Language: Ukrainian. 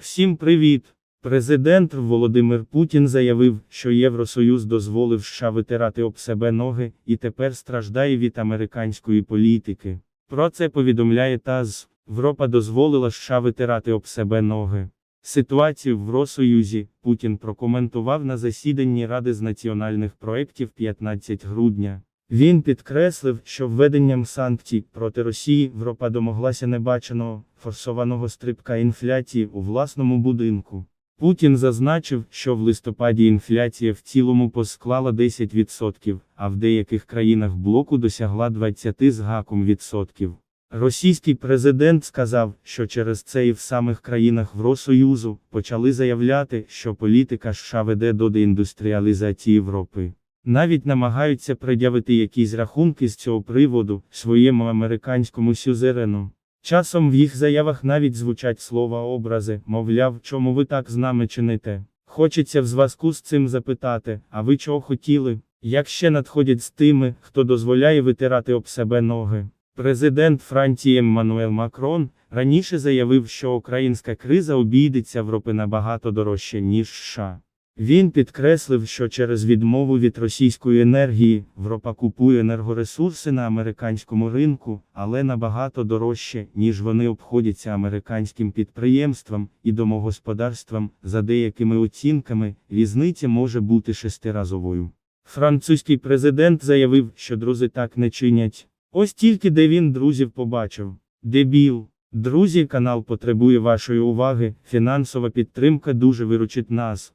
Всім привіт! Президент Володимир Путін заявив, що Євросоюз дозволив США витирати об себе ноги і тепер страждає від американської політики. Про це повідомляє ТАСС. Європа дозволила США витирати об себе ноги. Ситуацію в Євросоюзі Путін прокоментував на засіданні Ради з національних проєктів 15 грудня. Він підкреслив, що введенням санкцій проти Росії Європа домоглася небаченого форсованого стрибка інфляції у власному будинку. Путін зазначив, що в листопаді інфляція в цілому посклала 10%, а в деяких країнах блоку досягла 20 з гаком відсотків. Російський президент сказав, що через це і в самих країнах Євросоюзу почали заявляти, що політика США веде до деіндустріалізації Європи. Навіть намагаються пред'явити якісь рахунки з цього приводу своєму американському сюзерену. Часом в їх заявах навіть звучать слова образи, мовляв, чому ви так з нами чините. Хочеться в зв'язку з цим запитати, а ви чого хотіли? Як ще надходять з тими, хто дозволяє витирати об себе ноги? Президент Франції Еммануел Макрон раніше заявив, що українська криза обійдеться Європи набагато дорожче, ніж США. Він підкреслив, що через відмову від російської енергії Європа купує енергоресурси на американському ринку, але набагато дорожче, ніж вони обходяться американським підприємствам і домогосподарствам. За деякими оцінками, різниця може бути шестиразовою. Французький президент заявив, що друзі так не чинять. Ось тільки де він друзів побачив. Дебіл. Друзі, канал потребує вашої уваги. Фінансова підтримка дуже виручить нас.